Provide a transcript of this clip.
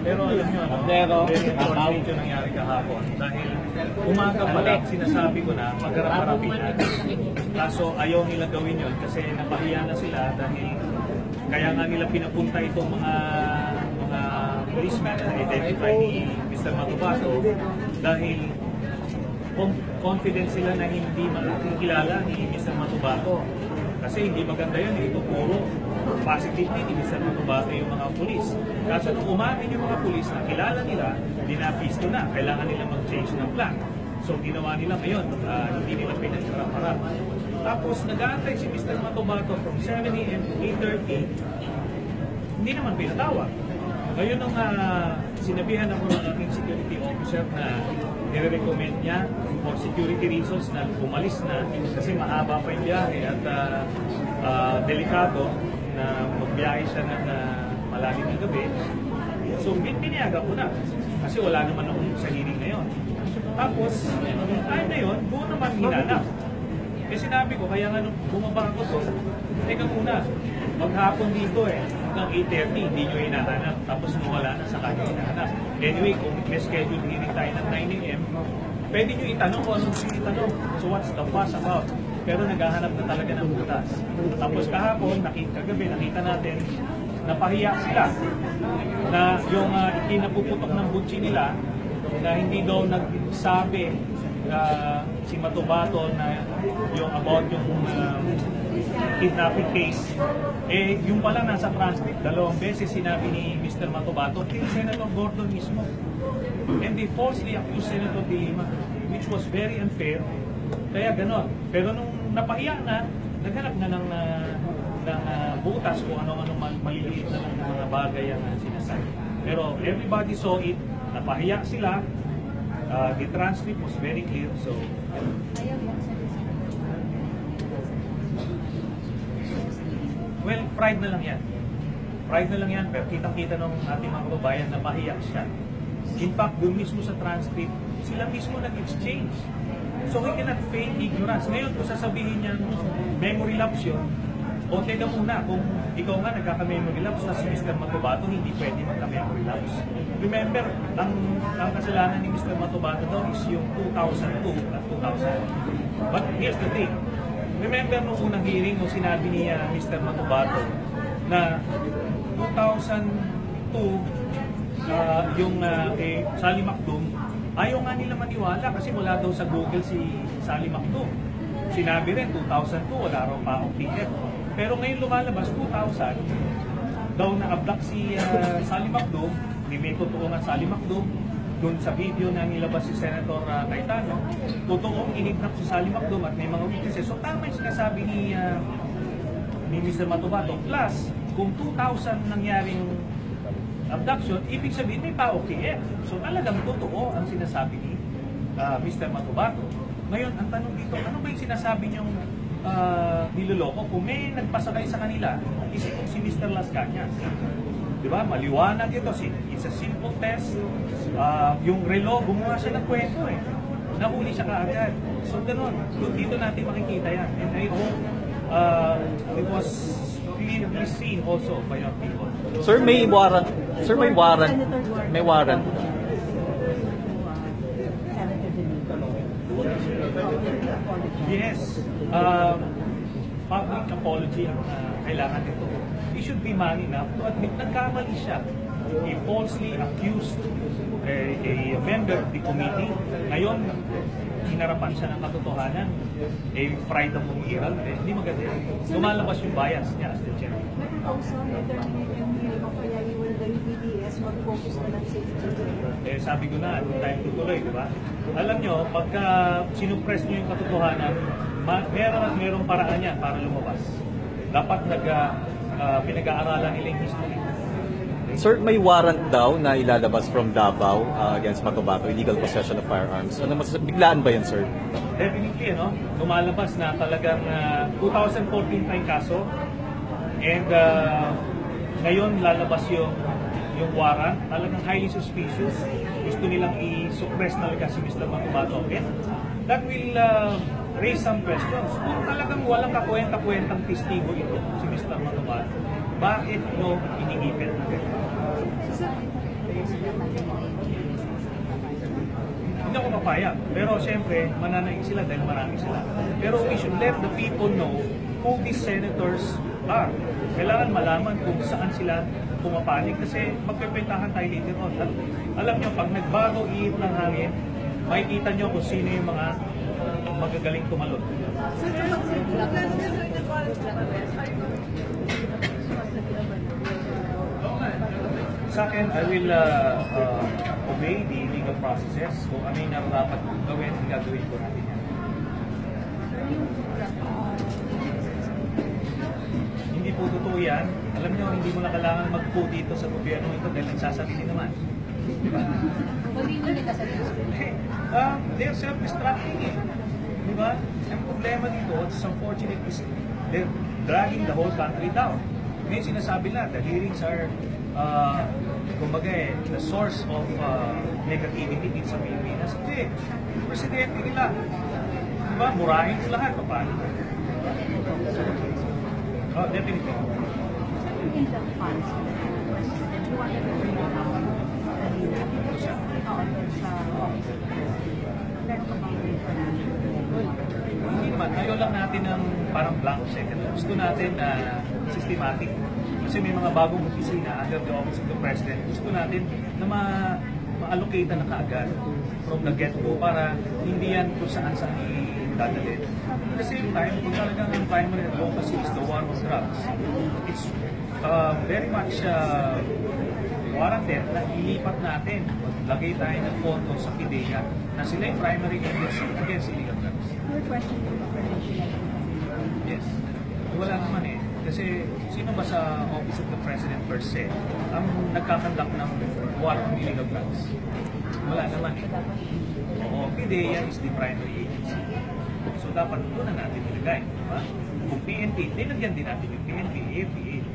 Pero alam nyo, no, Pero, very unfortunate yung nangyari kahapon. Dahil umaga pa lang, sinasabi ko na magharap-harapin na. Kaso ayaw nila gawin yun kasi napahiya na sila dahil kaya nga nila pinapunta itong mga mga policemen na identify ni Mr. Matubato dahil confident sila na hindi makikilala ni Mr. Matubato. Kasi hindi maganda yun, eh. ito puro positively Mr. Matubato yung mga pulis. Kaso nung umamin yung mga pulis na kilala nila, dinapisto na, kailangan nila mag-change ng plan. So ginawa nila ngayon, ah, hindi nila pinagkarap-harap. Tapos nag-aantay si Mr. Matubato from 7 a.m. to 8.30, hindi naman pinatawag. Ngayon nung ah, sinabihan ng aking security officer na nire-recommend niya for security reasons na umalis na kasi mahaba pa yung biyahe at ah, ah, delikado na magbiyahe siya ng uh, malalim ng gabi. So pin- pinayagan ko na kasi wala naman akong sa hearing ngayon. Tapos, nung time na yun, doon naman hinanap. Eh sinabi ko, kaya nga nung bumaba ako to, teka muna, maghapon dito eh, hanggang 8.30, hindi nyo hinahanap. Tapos nung wala na, saka nyo hinahanap. Anyway, kung may schedule hearing tayo ng 9 a.m., pwede nyo itanong kung anong itanong. So what's the fuss about? Pero naghahanap na talaga ng butas. Tapos kahapon, nakita, kagabi, nakita natin, napahiya sila na yung uh, ikinapuputok ng butsi nila na hindi daw nagsabi uh, si Matubato na yung about yung um, kidnapping case eh yung pala nasa transcript dalawang beses sinabi ni Mr. Matubato kay Senator Gordon mismo and they falsely accused Senator De Lima which was very unfair kaya ganon pero nung napahiya na naghanap na ng uh, ng uh, butas kung ano-ano mal- maliliit na lang mga bagay ang uh, sinasabi pero everybody saw it napahiya sila Uh, the transcript was very clear, so well, pride na lang yan. Pride na lang yan, pero kitang-kita ng ating mga kababayan na mahiyak siya. In fact, doon mismo sa transcript, sila mismo nag-exchange. So we cannot feign ignorance. Ngayon, kung sasabihin niya memory lapse yun, o teka muna, kung ikaw nga nagkaka-memory lapse na si Mr. Matubato, hindi pwede magka-memory lapse. Remember, ang, ang kasalanan ni Mr. Matubato daw is yung 2002 at 2000. But here's the thing. Remember nung unang hearing nung sinabi ni uh, Mr. Matubato na 2002 uh, yung uh, kay Sally Macdum, ayaw nga nila maniwala kasi wala daw sa Google si Sally Macdum. Sinabi rin, 2002, wala raw pa akong PF. Pero ngayon lumalabas, 2000, daw na-abduct si uh, Sally Macdum, may may totoo nga Sally Macdum, doon sa video na nilabas si Senator uh, Cayetano, totoong inidnap si Sally Macdum at may mga witnesses. So tama yung sinasabi ni, uh, ni Mr. Matubato. Plus, kung 2,000 nangyaring abduction, ibig sabihin may pa-OKF. So talagang totoo ang sinasabi ni uh, Mr. Matubato. Ngayon, ang tanong dito, ano ba yung sinasabi niyong uh, niloloko? Kung may nagpasakay sa kanila, isip si Mr. Las Cañas. Di ba? Maliwanag ito. It's a simple test. Uh, yung relo, gumawa siya ng kwento eh. Nahuli siya kaagad. So, ganun. Dito natin makikita yan. And I hope uh, it was clearly seen also by our people. Sir, may warrant. Sir, may warrant. May warrant. Yes. Um, public apology ang uh, kailangan nito. He should be man enough to admit nagkamali siya. He falsely accused a, a member of the committee. Ngayon, hinarapan siya ng katotohanan. Eh, pride ang umiiral. Eh, hindi maganda. Lumalabas yung bias niya as the chairman. Also, determinate yung hearing kaya will the UPDS mag-focus na safety. Eh, sabi ko na, kung tayo tutuloy, di ba? Alam nyo, pagka sinupress nyo yung katotohanan, ma- meron at merong paraan yan para lumabas. Dapat nag, ah, pinag-aaralan nila yung history. Sir, may warrant daw na ilalabas from Davao uh, against Matobato, illegal possession of firearms. Ano mas biglaan ba yan, sir? Definitely, ano, lumalabas na talagang ah, 2014 pa yung kaso. And ah, ngayon lalabas yung yung warrant, talagang highly suspicious. Gusto nilang i-suppress talaga si Mr. Matubato. And that will ah, raise some questions. Kung talagang walang kakwenta-kwentang testigo ito, si Mr. Matubato, bakit no inigipit? Hindi ako papayag. Pero siyempre, mananaig sila dahil marami sila. Pero we should let the people know who these senators are. Kailangan malaman kung saan sila pumapanig kasi magpipintahan tayo later on. At alam nyo, pag nagbago iit ng hangin, makikita nyo kung sino yung mga magagaling tumalon. Sa akin, I will uh, uh, obey the legal processes. Kung ano yung nararapat gawin, gagawin ko natin yan. Hindi po totoo yan. Alam nyo, hindi mo na kailangan mag-po dito sa gobyerno ito dahil nagsasarili naman. Di ba? Eh, uh, they're self-destructing eh. Di ba? Ang problema dito, it's unfortunate is they're dragging the whole country down. Ngayon sinasabi na, the hearings are, uh, kumbaga eh, the source of uh, negativity dito sa Pilipinas. Hindi. Presidente nila. Di ba? Murahin ko lahat. Paano? Oh, definitely. Sa? Hindi naman, ayaw lang natin ng parang blank check. Gusto natin na systematic. Kasi may mga bagong opisina under the office of the president. Gusto natin na ma ma-allocate na kaagad from the get-go para hindi yan kung saan saan idadalhin. At the same time, kung talagang ang primary advocacy is the war on drugs, it's uh, very much uh, warranted na ilipat natin. Maglagay tayo ng pondo sa PIDEA na sila yung primary agency against illegal drugs. Your question president. Yes. Wala naman eh. Kasi sino ba sa Office of the President per se ang nagkakandak ng war on illegal drugs? Wala naman eh. Oo, PDEA is the primary agency. So dapat doon na natin ilagay. Di ba? Kung PNP, nilagyan din natin yung PNP, AFP, AFP.